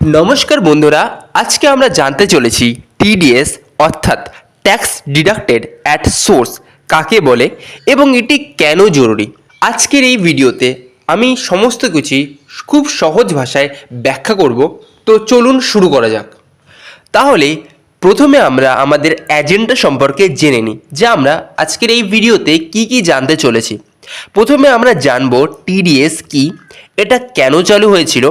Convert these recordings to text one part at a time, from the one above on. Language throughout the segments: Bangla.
নমস্কার বন্ধুরা, আজকে আমরা জানতে চলেছি টিডিএস অর্থাৎ ট্যাক্স ডিডাক্টেড অ্যাট সোর্স কাকে বলে এবং এটি কেন জরুরি? আজকের এই ভিডিওতে আমি সমস্ত কিছুই খুব সহজ ভাষায় ব্যাখ্যা করব। তো চলুন শুরু করা যাক। তাহলে প্রথমে আমরা আমাদের এজেন্ডা সম্পর্কে জেনে নিই, যে আমরা আজকের এই ভিডিওতে কি কি জানতে চলেছি। প্রথমে আমরা জানব টিডিএস কি, এটা কেন চালু হয়েছিল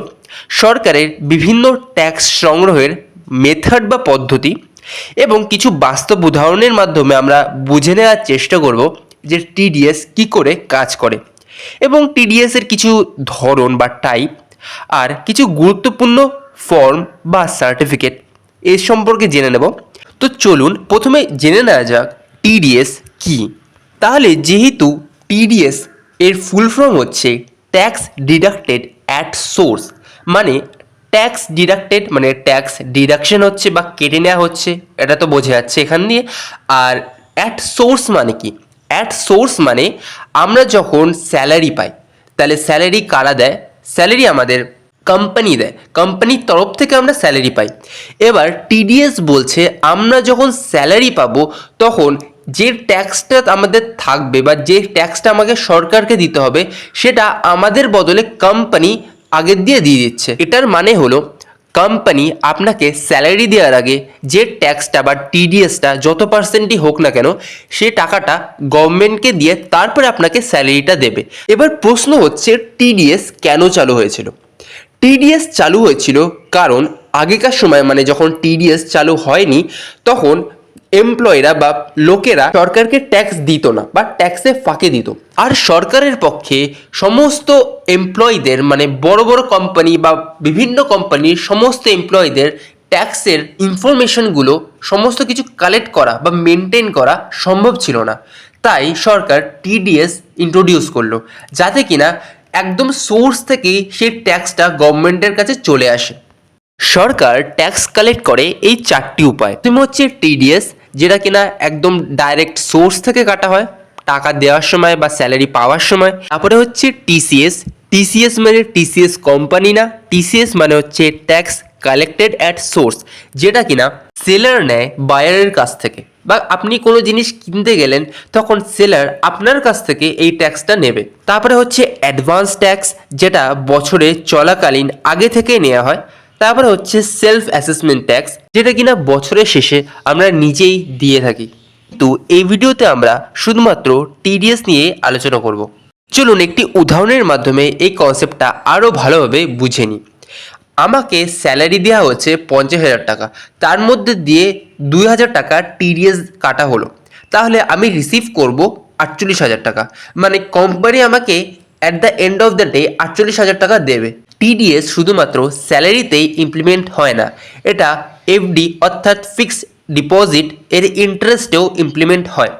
সরকারের বিভিন্ন ট্যাক্স সংগ্রহের মেথড বা পদ্ধতি এবং কিছু বাস্তব উদাহরণের মাধ্যমে আমরা বুঝে নেওয়ার চেষ্টা করব যে টিডিএস কি করে কাজ করে এবং টিডিএস এর কিছু ধরন বা টাইপ আর কিছু গুরুত্বপূর্ণ ফর্ম বা সার্টিফিকেট এ সম্পর্কে জেনে নেব। তো চলুন প্রথমে জেনে নেওয়া যাক টিডিএস কি। তাহলে যেহেতু টিডিএস এর ফুল ফর্ম হচ্ছে ট্যাক্স ডিডাক্টেড অ্যাট সোর্স মানে ট্যাক্স ডিডাক্টেড মানে ট্যাক্স ডিডাকশন হচ্ছে বা কেটে নেওয়া হচ্ছে, এটা তো বোঝা যাচ্ছে এখান দিয়ে। আর অ্যাট সোর্স মানে কি? অ্যাট সোর্স মানে আমরা যখন স্যালারি পাই, তাহলে স্যালারি কারা দেয়? স্যালারি আমাদের কোম্পানি দেয়। কোম্পানির তরফ থেকে আমরা স্যালারি পাই। এবার টিডিএস বলছে, আমরা যখন স্যালারি পাবো, তখন যে ট্যাক্সটা আমাদের থাকবে বা যে ট্যাক্সটা আমাকে সরকারকে দিতে হবে, সেটা আমাদের বদলে কোম্পানি আগের দিয়ে দিয়ে দিচ্ছে। এটার মানে হলো কোম্পানি আপনাকে স্যালারি দেওয়ার আগে যে ট্যাক্সটা বা টিডিএসটা যত পার্সেন্টই হোক না কেন, সে টাকাটা গভর্নমেন্টকে দিয়ে তারপরে আপনাকে স্যালারিটা দেবে। এবার প্রশ্ন হচ্ছে টিডিএস কেন চালু হয়েছিল? টিডিএস চালু হয়েছিল কারণ আগেকার সময় মানে যখন টিডিএস চালু হয়নি, তখন এমপ্লয়িরা বা লোকেরা সরকারকে ট্যাক্স দিত না বা ট্যাক্সে ফাঁকে দিত। আর সরকারের পক্ষে সমস্ত এমপ্লয়ীদের মানে বড় বড় কোম্পানি বা বিভিন্ন কোম্পানির সমস্ত এমপ্লয়ীদের ট্যাক্সের ইনফরমেশনগুলো সমস্ত কিছু কালেক্ট করা বা মেনটেন করা সম্ভব ছিল না। তাই সরকার টিডিএস ইন্ট্রোডিউস করল, যাতে কিনা একদম সোর্স থেকেই সেই ট্যাক্সটা গভর্নমেন্টের কাছে চলে আসে। সরকার ট্যাক্স কালেক্ট করে এই চারটি উপায়। প্রথম হচ্ছে টিডিএস যেটা কিনা একদম ডাইরেক্ট সোর্স থেকে কাটা হয়, টাকা দেওয়ার সময় বা স্যালারি পাওয়ার সময়। তারপরে হচ্ছে টিসিএস টিসিএস মানে টিসিএস কোম্পানি না টিসিএস মানে হচ্ছে ট্যাক্স কালেক্টেড অ্যাট সোর্স যেটা কিনা সেলার নেয় বায়ারের কাছ থেকে। বা আপনি কোনো জিনিস কিনতে গেলেন, তখন সেলার আপনার কাছ থেকে এই ট্যাক্সটা নেবে। তারপরে হচ্ছে অ্যাডভান্স ট্যাক্স যেটা বছরে চলাকালীন আগে থেকে নেওয়া হয়। তারপরে হচ্ছে সেলফ অ্যাসেসমেন্ট ট্যাক্স যেটা কিনা বছরের শেষে আমরা নিজেই দিয়ে থাকি। কিন্তু এই ভিডিওতে আমরা শুধুমাত্র টিডিএস নিয়ে আলোচনা করব। চলুন একটি উদাহরণের মাধ্যমে এই কনসেপ্টটা আরও ভালোভাবে বুঝে নিই। আমাকে স্যালারি দেওয়া হচ্ছে পঞ্চাশ হাজার টাকা, তার মধ্যে দিয়ে দুই হাজার টাকা টিডিএস কাটা হলো। তাহলে আমি রিসিভ করব আটচল্লিশ হাজার টাকা মানে কোম্পানি আমাকে at the end of the day আটচল্লিশ হাজার টাকা দেবে। টিডিএস শুধুমাত্র স্যালারিতেই ইমপ্লিমেন্ট হয় না। এটা এফডি অর্থাৎ ফিক্সড ডিপোজিট এর ইন্টারেস্টেও ইমপ্লিমেন্ট হয়।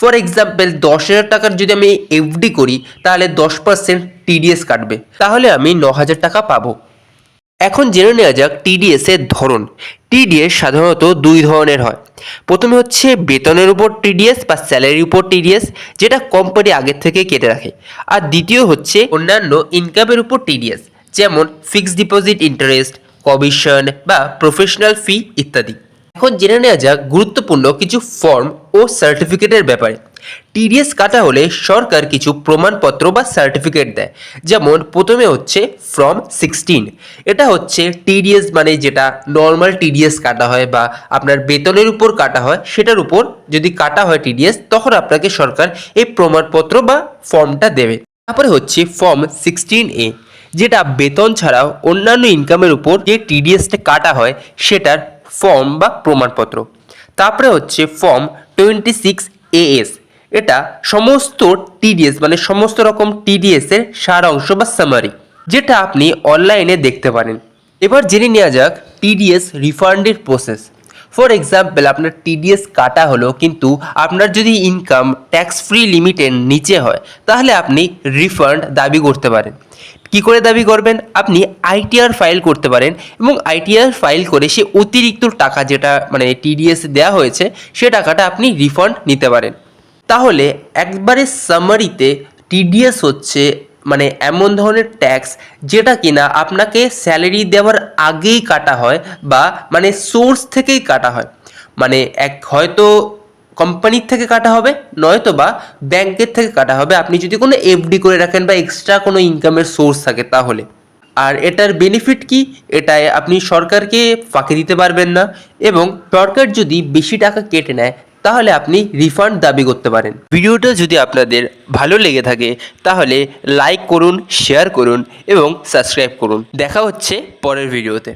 ফর এক্সাম্পল দশ হাজার টাকার যদি আমি এফডি করি, তাহলে দশ পার্সেন্ট টিডিএস কাটবে। তাহলে আমি ন হাজার টাকা পাবো। এখন জেনে নেওয়া যাক টিডিএস এর ধরন। টিডিএস সাধারণত দুই ধরনের হয়। প্রথমে হচ্ছে বেতনের উপর টিডিএস বা স্যালারির উপর টিডিএস যেটা কোম্পানি আগের থেকে কেটে রাখে। আর দ্বিতীয় হচ্ছে অন্যান্য ইনকামের উপর টিডিএস যেমন ফিক্সড ডিপোজিট ইন্টারেস্ট কমিশন বা প্রফেশনাল ফি ইত্যাদি। এখন জেনে নেওয়া যাক গুরুত্বপূর্ণ কিছু ফর্ম ও সার্টিফিকেটের ব্যাপারে। টিডিএস কাটা হলে সরকার কিছু প্রমাণপত্র বা সার্টিফিকেট দেয়। যেমন প্রথমে হচ্ছে ফর্ম সিক্সটিন এটা হচ্ছে টিডিএস মানে যেটা নর্মাল টিডিএস কাটা হয় বা আপনার বেতনের উপর কাটা হয়, সেটার উপর যদি কাটা হয় টিডিএস তখন আপনাকে সরকার এই প্রমাণপত্র বা ফর্মটা দেবে। তারপরে হচ্ছে ফর্ম সিক্সটিন এ যেটা বেতন ছাড়াও অন্যান্য ইনকামের উপর যে টিডিএসটা কাটা হয়, সেটার ফর্ম বা প্রমাণপত্র। তারপরে হচ্ছে ফর্ম টোয়েন্টি সিক্স এএস এটা সমস্ত টিডিএস মানে সমস্ত রকম টিডিএস এর সারাংশ বা সামারি যেটা আপনি অনলাইনে দেখতে পারেন। এবার জেনে নেওয়া যাক টিডিএস রিফান্ডের প্রসেস ফর এক্সাম্পল আপনার টিডিএস কাটা হলো কিন্তু আপনার যদি ইনকাম ট্যাক্স ফ্রি লিমিটের নিচে হয়, তাহলে আপনি রিফান্ড দাবি করতে পারেন। কি করে দাবি করবেন? আপনি আইটিআর ফাইল করতে পারেন এবং আইটিআর ফাইল করে সে অতিরিক্ত টাকা যেটা মানে টিডিএস দেওয়া হয়েছে, সে টাকাটা আপনি রিফান্ড নিতে পারেন। তাহলে একবারে সামারিতে টিডিএস হচ্ছে মানে এমন ধরনের ট্যাক্স যেটা কিনা আপনাকে স্যালারি দেওয়ার আগেই কাটা হয় বা মানে সোর্স থেকেই কাটা হয়। মানে এক হয়তো কোম্পানির থেকে কাটা হবে, নয়তো বা ব্যাংকের থেকে কাটা হবে। আপনি যদি কোনো এফডি করে রাখেন বা এক্সট্রা কোনো ইনকামের সোর্স থাকে তাহলে। আর এটার বেনিফিট কি? এটায় আপনি সরকারকে ফাঁকি দিতে পারবেন না। এবং সরকার যদি বেশি টাকা কেটে নেয় তাহলে আপনি রিফান্ড দাবি করতে পারেন। ভিডিওটা যদি আপনাদের ভালো লেগে থাকে, তাহলে লাইক করুন, শেয়ার করুন এবং সাবস্ক্রাইব করুন। দেখা হচ্ছে পরের ভিডিওতে।